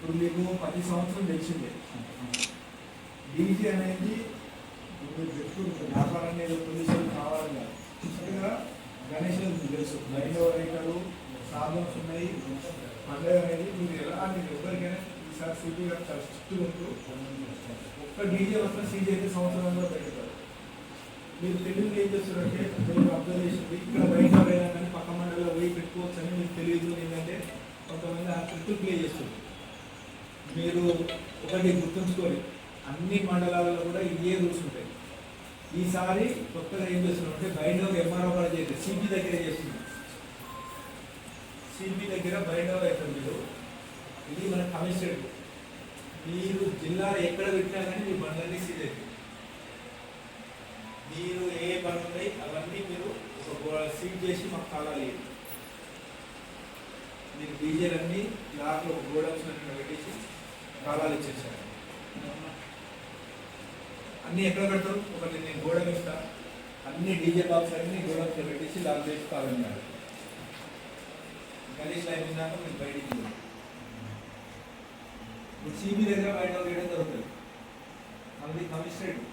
ఇప్పుడు మీకు ప్రతి సంవత్సరం తెలిసిందే. డీజీ అనేది మీరు పెట్టుకుంటారు వ్యాపారం అనేది పొల్యూషన్ కావాలి కాదు. ముఖ్యంగా గణేష్ తెలుసు. లైన్లో రైతులు ప్రాబ్లమ్స్ ఉన్నాయి. పండుగ అనేది మీరు ఎలా మీరు ఎవరికైనా ఈసారి సిటీ గారు చాలా స్ట్రిక్ట్ ఉంటూ ఒక్క డీజే వస్తే సీజీ అయితే సంవత్సరంలో పెట్టుతారు మీరు తెలుగులో ఏం చేస్తారంటే మీరు అబ్జర్వ్ చేసింది ఇక్కడ బయట పోయినా కానీ పక్క మండలిలో పోయి పెట్టుకోవచ్చు అని మీకు తెలియదు ఏంటంటే కొంతమంది ఆ ట్రిప్ ప్లే చేస్తుంది మీరు ఒకటి గుర్తుంచుకొని అన్ని మండలాల్లో కూడా ఇవే రూల్స్ ఉంటాయి. ఈసారి కొత్తగా ఏం చేస్తున్నాం అంటే బయట ఒక ఎంఆర్ఓ కూడా చేయలేదు. సిపి దగ్గర చేస్తున్నాం సిపి దగ్గర బయట అవుతుంది మీరు. ఇది మన కమిషనరేట్ మీరు జిల్లాలో ఎక్కడ పెట్టినా కానీ మీ బండ్లన్నీ సీజ్ మీరు ఏ పనులు ఉన్నాయి అవన్నీ మీరు ఒక సీట్ చేసి మాకు కాలాలి మీరు డీజేలన్నీ దాంట్లో గోడౌన్స్ అన్ని పెట్టేసి కాలాలు ఇచ్చేసారు అన్నీ ఎక్కడ పెడతారు? ఒకటి నేను గోడ ఇస్తా. అన్ని డీజే బాక్స్ అన్ని గోడౌన్స్ పెట్టేసి లాక్ చేసి కావాలన్నారు గణేష్ లైన్ విన్నాక మీరు బయటికి ఇప్పుడు సిబి దగ్గర బయట వేయడం జరుగుతుంది. మళ్ళీ కమిషనరేట్.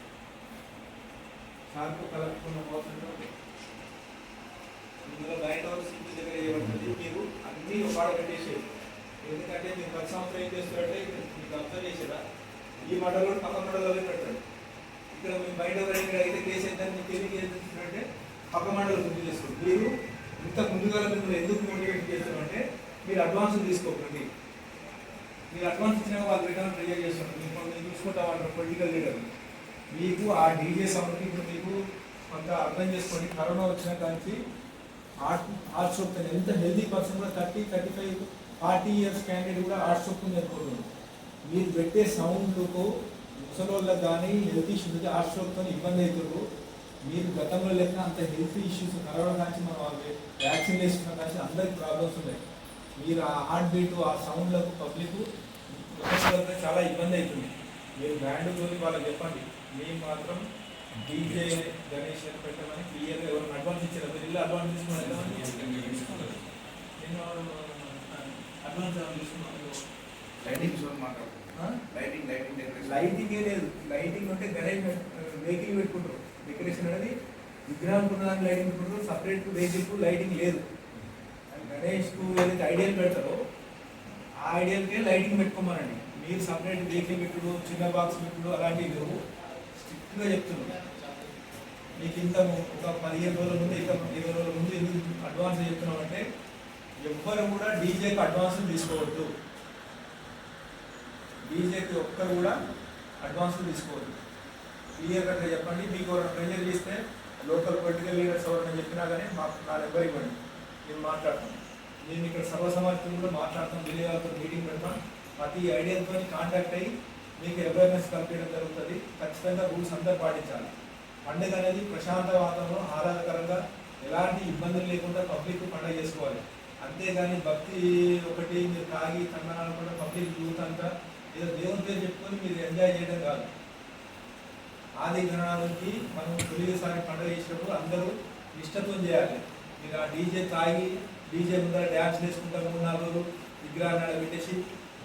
సార్కు కలుపుకున్న పోతుంటే ఇందులో బయట సిబి దగ్గర చేయబడుతుంది మీరు అన్నీ ఒకడ పెట్టేసేది ఎందుకంటే మీరు ప్రతి సంవత్సరం ఏం చేస్తారంటే ఈ మండలంలో పక్క మండలంలో పెట్టండి ఇక్కడ మేము బయట ఎవరైనా అయితే కేసు అయితే మీకు తెలియక ఏం పక్క మండలం గుర్తు చేసుకోండి. మీరు ఇంత ముందుగా మిమ్మల్ని ఎందుకు మోటివేట్ చేస్తున్నారంటే మీరు అడ్వాన్స్ తీసుకోకండి. మీరు అడ్వాన్స్ ఇచ్చినా వాళ్ళు రిటర్న్ ట్రై చేస్తున్నారు మీకు మీరు చూసుకుంటా వాళ్ళు పొలిటికల్ లీడర్ మీకు ఆ డీజే సౌండ్కి ఇప్పుడు మీకు కొంత అర్థం చేసుకోండి. కరోనా వచ్చిన కానీ హార్ట్ హార్ట్ స్ట్రోక్ ఎంత హెల్దీ పర్సన్ కూడా thirty thirty five forty years candidate కూడా హార్ట్ స్ట్రోక్ ఉంది మీరు పెట్టే సౌండ్కు ముసలోళ్ళకి కానీ హెల్త్ ఇష్యూస్ హార్ట్ స్ట్రోక్తో ఇబ్బంది అవుతారు మీరు గతంలో లెక్క అంత హెల్త్ ఇష్యూస్ కరోనా కానీ మనం వ్యాక్సిన్ వేసుకున్న కానీ అందరికి ప్రాబ్లమ్స్ ఉన్నాయి. మీరు ఆ హార్ట్ బీట్ ఆ సౌండ్లకు పబ్లిక్ చాలా ఇబ్బంది అవుతుంది. మీరు బ్యాండ్ గురించి వాళ్ళకి చెప్పండి. మేము మాత్రం డీజే గణేష్ అని పెట్టమని క్లియర్గా ఎవరైనా అడ్వాన్స్ ఇచ్చారు. మీరు ఇల్లు అడ్వాన్స్ తీసుకున్నారు నేను అడ్వాన్స్ తీసుకున్నాను lighting show lighting lighting lighting ఏ లేదు. లైటింగ్ అంటే గణేష్ వెహికల్ పెట్టుకుంటారు. డెకరేషన్ అనేది విగ్రహం ఉన్నదానికి లైటింగ్ పెట్టుకుంటారు. సపరేట్ వెహికల్ లైటింగ్ లేదు. గణేష్కు ఏదైతే ఐడియల్ పెడతారో ఆ ఐడియల్కే లైటింగ్ పెట్టుకోమనండి. మీరు సపరేట్ వెహికల్ పెట్టుడు చిన్న బాక్స్ పెట్టుడు అలాంటివి లేవు. స్ట్రిక్ట్గా చెప్తున్నాను మీకు ఇంత ఒక పదిహేను రోజుల ముందు ఇంత ఇరవై రోజుల ముందు ఎందుకు అడ్వాన్స్ చెప్తున్నాం అంటే ఎవ్వరు కూడా డీజేకి అడ్వాన్స్ తీసుకోవద్దు. డీజేకి ఒక్కరు కూడా అడ్వాన్స్ తీసుకోవద్దు క్లియర్గా చెప్పండి మీకు ఎవరైనా ప్రెజర్ చేస్తే లోకల్ పొలిటికల్ లీడర్స్ ఎవరైనా చెప్పినా కానీ మాకు నా నెంబర్ ఇవ్వండి. నేను మాట్లాడతాను. నేను ఇక్కడ సభ సమాజం కూడా మాట్లాడతాం విలేవాళ్ళతో మీటింగ్ పెడతాం ప్రతి ఐడియాతో కాంటాక్ట్ అయ్యి మీకు అవేర్నెస్ కల్పించడం జరుగుతుంది. ఖచ్చితంగా రూల్స్ అందరూ పాటించాలి. పండుగ అనేది ప్రశాంత వాతావరణం ఆహ్లాదకరంగా ఎలాంటి ఇబ్బందులు లేకుండా పబ్లిక్ పండుగ చేసుకోవాలి. అంతేగాని భక్తి ఒకటి మీరు తాగి తన్నాలనుకుంటే కూడా పబ్లిక్ యూత్ అంతా ఏదో దేవుని పేరు చెప్పుకొని మీరు ఎంజాయ్ చేయడం కాదు. ఆది గణనాలకి మనం తొలిసారి పండుగ చేసినప్పుడు అందరూ ఇష్టత్వం చేయాలి. మీరు ఆ డీజే తాగి డీజే ముందర డ్యాన్స్ చేసుకుంటారు మూడు నాలుగు రోజులు విగ్రహాన్ని ఆడ పెట్టేసి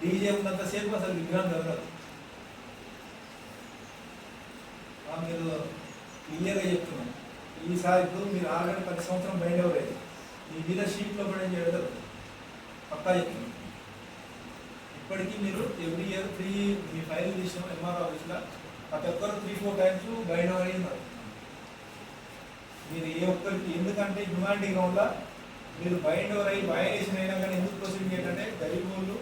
డీజే ఉన్నంతసేపు అసలు విగ్రహం జరగదు మీరు క్లియర్గా చెప్తున్నాం. ఈసారి ఇప్పుడు మీరు ఆల్రెడీ పది సంవత్సరం బయట ఎవరైతే మీ మీద షీట్లో కూడా ఏం చేయగలరు పక్కా చెప్తున్నాం. ఇప్పటికీ మీరు ఎవ్రీ ఇయర్ త్రీ మీ ఫైల్ తీసినాం ఎంఆర్ ఆఫీస్లో ప్రతి ఒక్కరు త్రీ ఫోర్ టైమ్స్ బయట ఎవరు ఉన్నారు. మీరు ఏ ఒక్కరికి ఎందుకంటే హ్యుమానిటీ గ్రౌండ్లో మీరు బైండ్ ఓవర్ అయ్యి వయలేషన్ అయినా కానీ ఎందుకు ప్రొసీడ్ చేయాలంటే గరీబ్ వాళ్ళు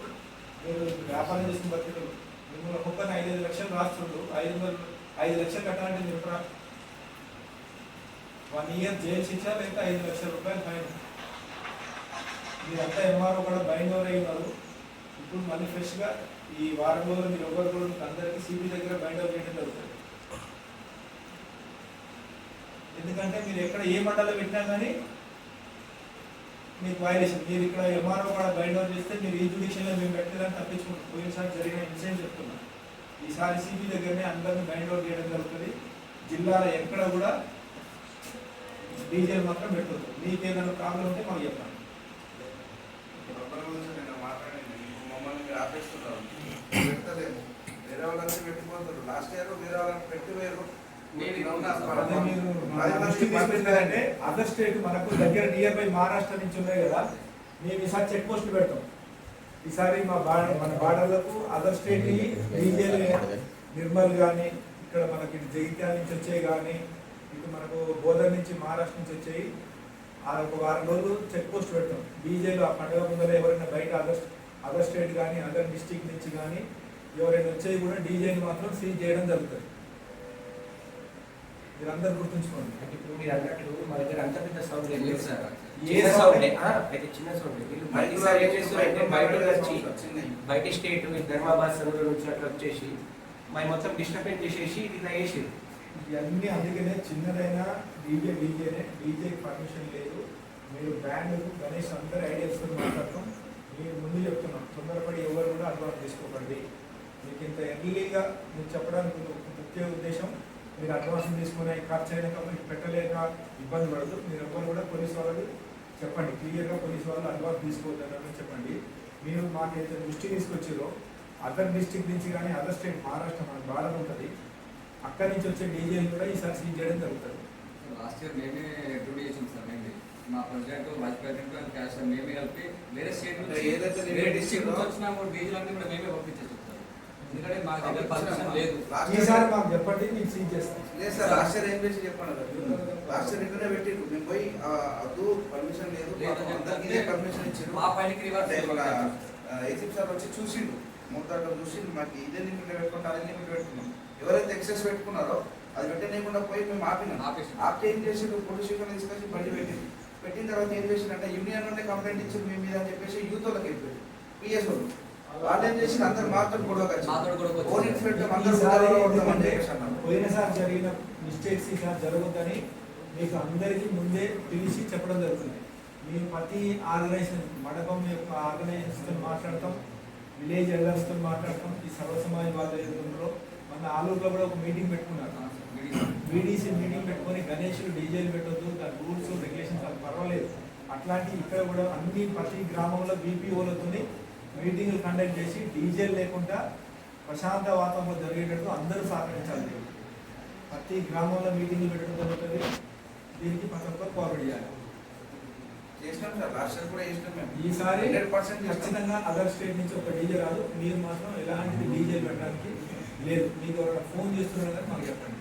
మీరు వ్యాపారం చేసుకుని బతికలు మిమ్మల్ని ఒక్కొక్కరిని ఐదు ఐదు లక్షలు రాస్తుండ్రు. ఐదు వందలు ఐదు లక్షలు కట్టాలంటే చెప్పరా వన్ ఇయర్ జైలు శిక్ష లేకపోతే ఐదు లక్షల రూపాయలు ఫైన్. మీరంతా ఎంఆర్ఓ కూడా బైండ్ ఓవర్ అయ్యి ఉన్నారు. ఇప్పుడు మళ్ళీ ఫ్రెష్గా ఈ వారం రోజులు మీరు ఒకరు కూడా అందరికీ సిబి దగ్గర బైండ్ ఓవర్ చేయడం జరుగుతుంది. ఎందుకంటే మీరు ఎక్కడ ఏ మండలం పెట్టినా కానీ మీకు వైలేషన్ మీరు ఇక్కడ ఎంఆర్ఓ కూడా బైండ్ ఓవర్ చేస్తే మీరు ఈ జుడిషియల్లో మేము పెట్టలేదని తప్పించుకుంటాం. పోయినసారి జరిగిన ఇన్సిడెంట్ చెప్తున్నా. ఈసారి సిబి దగ్గరనే అందరినీ బైండ్ ఓవర్ చేయడం జరుగుతుంది. జిల్లాలో ఎక్కడ కూడా డీజే మాత్రం పెట్టద్దు. మీకు ఏదైనా ప్రాబ్లం ఉంటే మాకు చెప్పండి. ఆపేస్తున్నారు. వేరే వాళ్ళకి పెట్టిపోతారు లాస్ట్ ఇయర్ వేరే వాళ్ళకి పెట్టి వేరు. నేను ఇలా ఉన్న అదే మీరు మన పది మంది దృష్టికి తీసుకొచ్చారంటే అదర్ స్టేట్ మనకు దగ్గర నియర్ బై మహారాష్ట్ర నుంచి ఉన్నాయి కదా మేము ఈసారి చెక్ పోస్ట్ పెడతాం. ఈసారి మా బాడ మన బార్డర్లకు అదర్ స్టేట్ డీజేలు నిర్మల్ కానీ ఇక్కడ మనకి జగిత్యాల నుంచి వచ్చాయి కానీ ఇటు మనకు బోధర్ నుంచి మహారాష్ట్ర నుంచి వచ్చాయి. ఆ ఒక వారం రోజులు చెక్ పోస్ట్ పెడతాం. డీజేలు ఆ పండుగ ముందర ఎవరైనా బయట అదర్ అదర్ స్టేట్ కానీ అదర్ డిస్టిక్ నుంచి కానీ ఎవరైనా వచ్చేవి కూడా డీజేని మాత్రం సీజ్ చేయడం జరుగుతుంది మీరందరూ గుర్తుంచుకోండి అంటే ఇప్పుడు మీరు అన్నట్లు మా దగ్గర అంత పెద్ద సౌండ్ లేదు లేదు సార్. చిన్న ఏ సౌండ్? అయితే చిన్న సౌండ్ వీళ్ళు ఏం చేస్తారంటే బయట వచ్చి. బయట స్టేట్ ధర్మాబాద్ సరువుల నుంచి అట్లా వచ్చేసి మరి మొత్తం డిస్టర్బెన్స్ చేసేసి ఇది ఇలా వేసి ఇవన్నీ అందుకనే చిన్నదైనా డీజే డీజేనే డీజేకి పర్మిషన్ లేదు మీరు బ్యాండ్ గణేష్ అందరు ఐడియాస్ మాట్లాడతాం మీరు ముందు చెప్తున్నాం తొందరపడి ఎవరు కూడా అడ్వాన్స్ తీసుకోకండి మీకు ఇంత ఎర్లీగా మీకు చెప్పడానికి ముఖ్య ఉద్దేశం మీరు అడ్వాన్స్ తీసుకునే ఖర్చు అయినాక మీకు పెట్టలేక ఇబ్బంది పడదు మీరు ఎవరు కూడా పోలీస్ వాళ్ళకి చెప్పండి. క్లియర్గా పోలీస్ వాళ్ళు అడ్వాన్స్ తీసుకోవద్దని చెప్పండి. మీరు మాకైతే దృష్టి తీసుకొచ్చారో అదర్ డిస్టిక్ నుంచి కానీ అదర్ స్టేట్ మహారాష్ట్ర మనకు బార్డర్ ఉంటుంది. అక్కడి నుంచి వచ్చే డీజేలు కూడా ఈసారి సీజ్ చేయడం జరుగుతుంది. లాస్ట్ ఇయర్ మేమే డ్యూటీ చేసాం సార్ మేమే. మా ప్రెసిడెంట్ వైస్ ప్రెసిడెంట్ క్యాష్ మేమే కలిపి వేరే స్టేట్ అంటే నుంచి ఏదైతే వేరే డిస్ట్రిక్ట్ నుంచి వచ్చిన కూడా డీజిల్ అన్ని కూడా మేమే పంపించేసి సార్ ఎందుకంటే మా దగ్గర పర్మిషన్ లేదు. ఈసారి మాకు చెప్పండి మేము సీజ్ చేస్తాం. లేదు సార్ లాస్ట్ ఇయర్ ఏం చేసి చెప్పండి లాస్ట్ ఇయర్ ఇక్కడే పెట్టిరు మేము పోయి అదు పర్మిషన్ లేదు. మాకు అందరికీ ఇదే పర్మిషన్ ఇచ్చారు మా పైనకి రివర్స్ అంటే ఏసీపీ సార్ వచ్చి చూసిండు. మొత్తం చూసి మాకు ఇదే లిమిట్ పెట్టుకుంటే అదే లిమిట్ పెట్టుకున్నాం. ఎవరైతే ఎక్సెస్ పెట్టుకున్నారో అది పెట్టనీయకుండా పోయి మేము ఆపినాం. ఆపితే ఏం చేసిండు పోలీస్ స్టేషన్ తీసుకొచ్చి బండి పెట్టింది పెట్టిన తర్వాత ఏం చేసిండు అంటే యూనియన్ నుండి కంప్లైంట్ ఇచ్చింది మీ మీద అని చెప్పేసి యూత్ వాళ్ళకి వెళ్ళిపోయి పిఎస్ వాళ్ళు. వాళ్ళు ఏం చేసి అందరు మాతో గొడవ. పోయినసారి జరిగిన మిస్టేక్స్ ఈసారి జరగొద్దని మీకు అందరికీ ముందే పిలిచి చెప్పడం జరుగుతుంది. మేము ప్రతి ఆర్గనైజేషన్ మండపం యొక్క ఆర్గనైజేషన్తో మాట్లాడతాం విలేజ్ ఎల్డర్స్తో మాట్లాడతాం ఈ సర్వ సమాజ్ వాళ్ళ ఎదురులో మన ఆలూరులో కూడా ఒక మీటింగ్ పెట్టుకున్నారు. బీడీసీ మీటింగ్ పెట్టుకొని గణేషులు డీజేలు పెట్టొద్దు దాని రూల్స్ రెగ్యులేషన్స్ అది పర్వాలేదు. అట్లాంటి ఇక్కడ కూడా అన్ని ప్రతి గ్రామంలో బీపీఓలతో మీటింగ్లు కండక్ట్ చేసి డీజేలు లేకుండా ప్రశాంత వాతావరణంలో జరిగేటట్టు అందరూ సహకరించాలి. ప్రతి గ్రామంలో మీటింగ్లు పెట్టడం జరుగుతుంది. దీనికి ప్రతి ఒక్కరు కోఆపరేట్ చేయాలి. ఈసారి ఖచ్చితంగా అదర్ స్టేట్ నుంచి ఒక డీజే రాదు. మీరు మాత్రం ఎలాంటి డీజే పెట్టడానికి లేదు. మీకు ఫోన్ చేస్తున్నారు కానీ మాకు చెప్పండి.